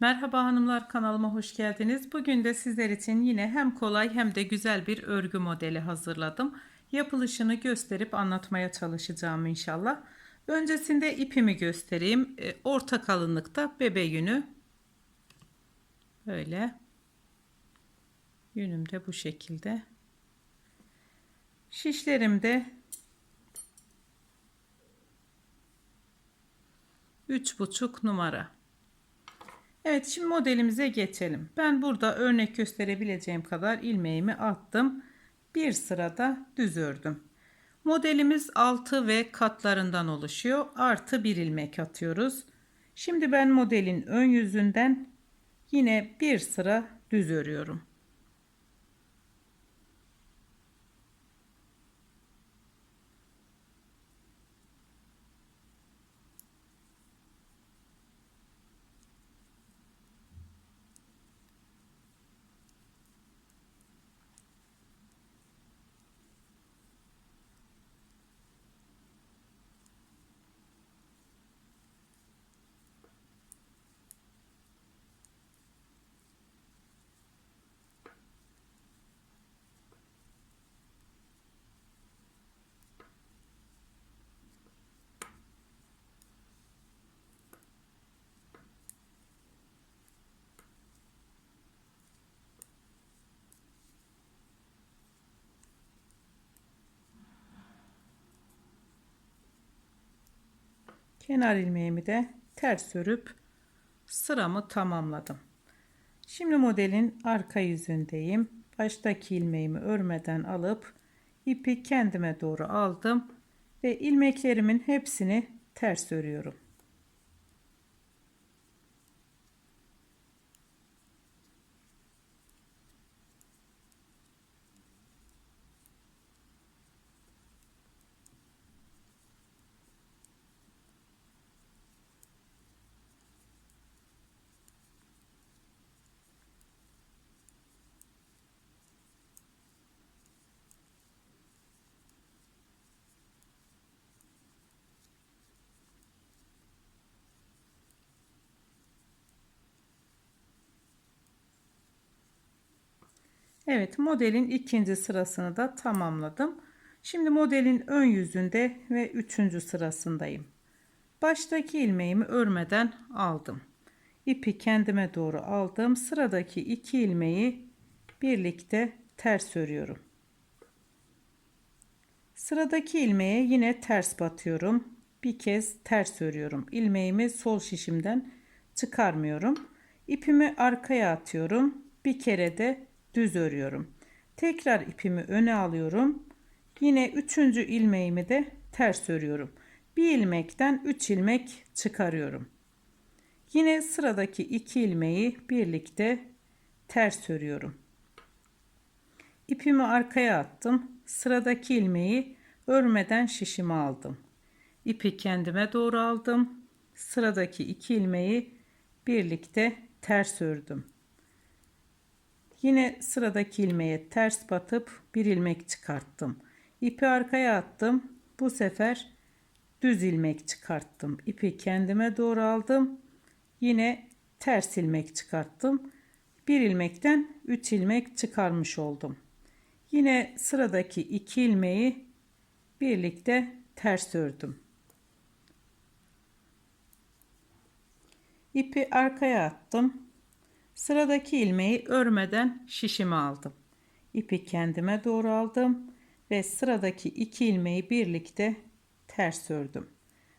Merhaba hanımlar kanalıma hoş geldiniz. Bugün de sizler için yine hem kolay hem de güzel bir örgü modeli hazırladım. Yapılışını gösterip anlatmaya çalışacağım inşallah. Öncesinde ipimi göstereyim. E, Orta kalınlıkta bebe yünü. Böyle. Yünüm de bu şekilde. Şişlerimde üç buçuk numara. Evet şimdi modelimize geçelim. Ben burada örnek gösterebileceğim kadar ilmeğimi attım. Bir sırada düz ördüm. Modelimiz 6 ve katlarından oluşuyor. Artı bir ilmek atıyoruz. Şimdi ben modelin ön yüzünden yine bir sıra düz örüyorum. Kenar ilmeğimi de ters örüp sıramı tamamladım. Şimdi modelin arka yüzündeyim. Baştaki ilmeğimi örmeden alıp ipi kendime doğru aldım ve ilmeklerimin hepsini ters örüyorum. Evet modelin ikinci sırasını da tamamladım. Şimdi modelin ön yüzünde ve üçüncü sırasındayım. Baştaki ilmeğimi örmeden aldım. İpi kendime doğru aldım. Sıradaki iki ilmeği birlikte ters örüyorum. Sıradaki ilmeğe yine ters batıyorum. Bir kez ters örüyorum. İlmeğimi sol şişimden çıkarmıyorum. İpimi arkaya atıyorum. Bir kere de düz örüyorum. Tekrar ipimi öne alıyorum. Yine üçüncü ilmeğimi de ters örüyorum. Bir ilmekten 3 ilmek çıkarıyorum. Yine sıradaki iki ilmeği birlikte ters örüyorum. İpimi arkaya attım. Sıradaki ilmeği örmeden şişime aldım. İpi kendime doğru aldım. Sıradaki iki ilmeği birlikte ters ördüm. Yine sıradaki ilmeğe ters batıp bir ilmek çıkarttım. İpi arkaya attım. Bu sefer düz ilmek çıkarttım. İpi kendime doğru aldım. Yine ters ilmek çıkarttım. Bir ilmekten 3 ilmek çıkarmış oldum. Yine sıradaki iki ilmeği birlikte ters ördüm. İpi arkaya attım. Sıradaki ilmeği örmeden şişime aldım. İpi kendime doğru aldım ve sıradaki iki ilmeği birlikte ters ördüm.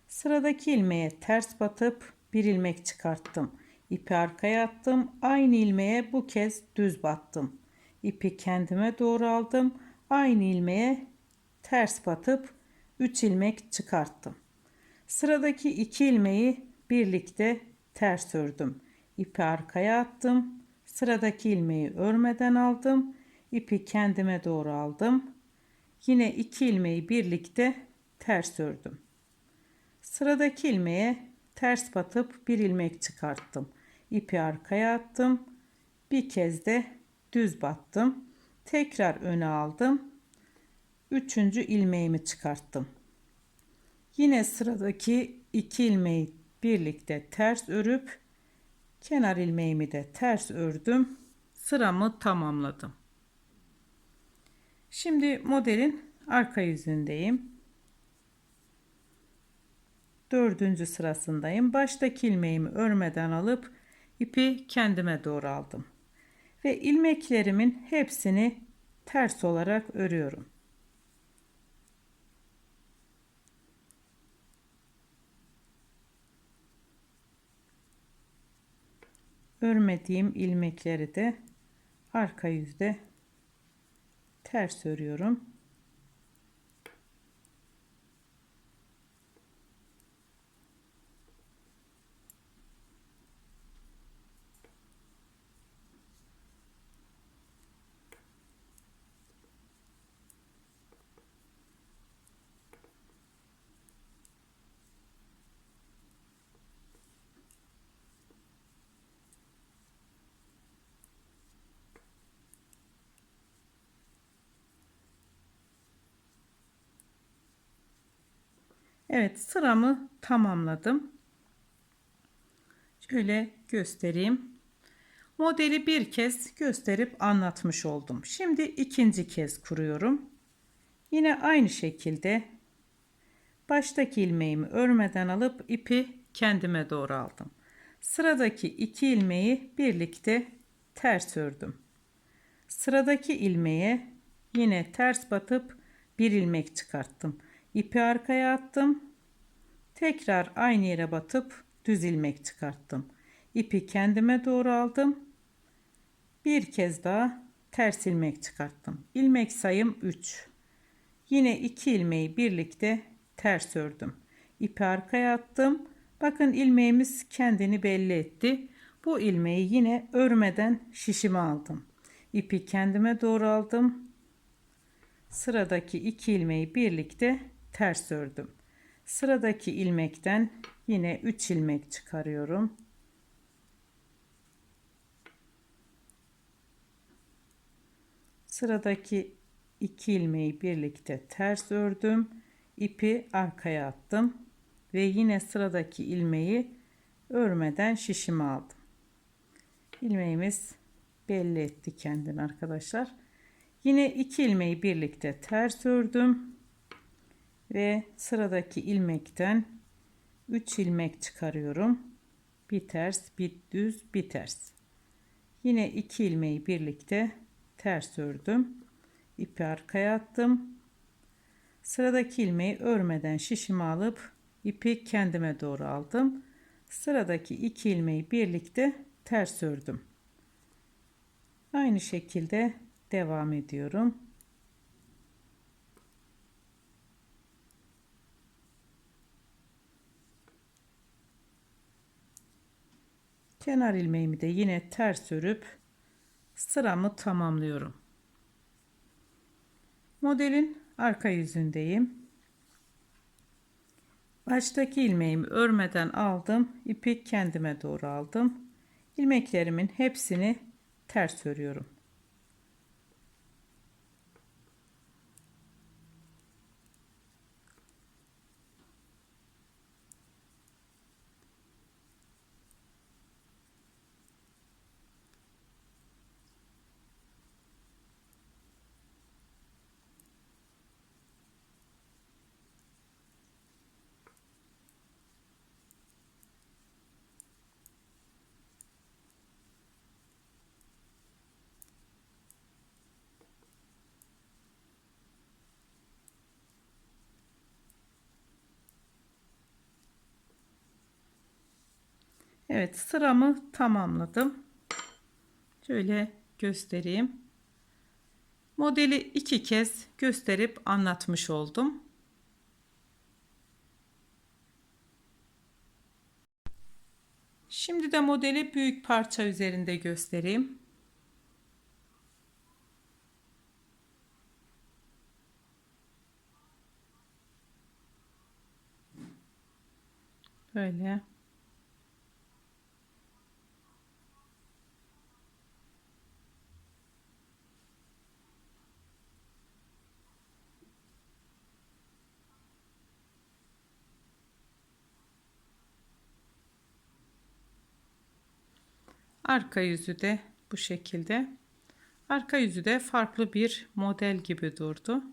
Sıradaki ilmeğe ters batıp bir ilmek çıkarttım. İpi arkaya attım. Aynı ilmeğe bu kez düz battım. İpi kendime doğru aldım. Aynı ilmeğe ters batıp 3 ilmek çıkarttım. Sıradaki iki ilmeği birlikte ters ördüm. İpi arkaya attım. Sıradaki ilmeği örmeden aldım. İpi kendime doğru aldım. Yine iki ilmeği birlikte ters ördüm. Sıradaki ilmeğe ters batıp bir ilmek çıkarttım. İpi arkaya attım. Bir kez de düz battım. Tekrar öne aldım. Üçüncü ilmeğimi çıkarttım. Yine sıradaki iki ilmeği birlikte ters örüp Kenar ilmeğimi de ters ördüm. Sıramı tamamladım. Şimdi modelin arka yüzündeyim. Dördüncü sırasındayım. Baştaki ilmeğimi örmeden alıp ipi kendime doğru aldım. Ve ilmeklerimin hepsini ters olarak örüyorum. Örmediğim ilmekleri de arka yüzde ters örüyorum. Evet sıramı tamamladım. Şöyle göstereyim. Modeli bir kez gösterip anlatmış oldum. Şimdi ikinci kez kuruyorum. Yine aynı şekilde baştaki ilmeğimi örmeden alıp ipi kendime doğru aldım. Sıradaki iki ilmeği birlikte ters ördüm. Sıradaki ilmeğe yine ters batıp bir ilmek çıkarttım. İpi arkaya attım. Tekrar aynı yere batıp düz ilmek çıkarttım. İpi kendime doğru aldım. Bir kez daha ters ilmek çıkarttım. İlmek sayım 3. Yine 2 ilmeği birlikte ters ördüm. İpi arkaya attım. Bakın ilmeğimiz kendini belli etti. Bu ilmeği yine örmeden şişime aldım. İpi kendime doğru aldım. Sıradaki iki ilmeği birlikte ters ördüm. Sıradaki ilmekten yine 3 ilmek çıkarıyorum. Sıradaki 2 ilmeği birlikte ters ördüm. İpi arkaya attım ve yine sıradaki ilmeği örmeden şişime aldım. İlmeğimiz belli etti kendini arkadaşlar. Yine iki ilmeği birlikte ters ördüm ve sıradaki ilmekten 3 ilmek çıkarıyorum. Bir ters, bir düz, bir ters. Yine 2 ilmeği birlikte ters ördüm. İpi arkaya attım. Sıradaki ilmeği örmeden şişimi alıp ipi kendime doğru aldım. Sıradaki iki ilmeği birlikte ters ördüm. Aynı şekilde devam ediyorum. Kenar ilmeğimi de yine ters örüp sıramı tamamlıyorum. Modelin arka yüzündeyim. Baştaki ilmeğimi örmeden aldım. ipi kendime doğru aldım. İlmeklerimin hepsini ters örüyorum. Evet sıramı tamamladım. Şöyle göstereyim. Modeli iki kez gösterip anlatmış oldum. Şimdi de modeli büyük parça üzerinde göstereyim. Böyle. Arka yüzü de bu şekilde. Arka yüzü de farklı bir model gibi durdu.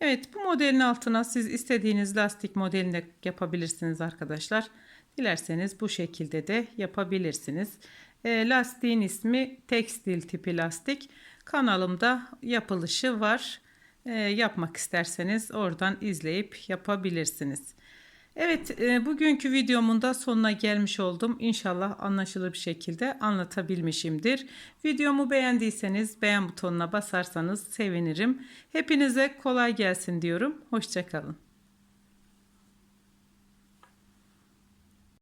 Evet bu modelin altına siz istediğiniz lastik modelini de yapabilirsiniz arkadaşlar. Dilerseniz bu şekilde de yapabilirsiniz. E, lastiğin ismi tekstil tipi lastik. Kanalımda yapılışı var. E, yapmak isterseniz oradan izleyip yapabilirsiniz. Evet e, bugünkü videomun da sonuna gelmiş oldum. İnşallah anlaşılır bir şekilde anlatabilmişimdir. Videomu beğendiyseniz beğen butonuna basarsanız sevinirim. Hepinize kolay gelsin diyorum. Hoşçakalın.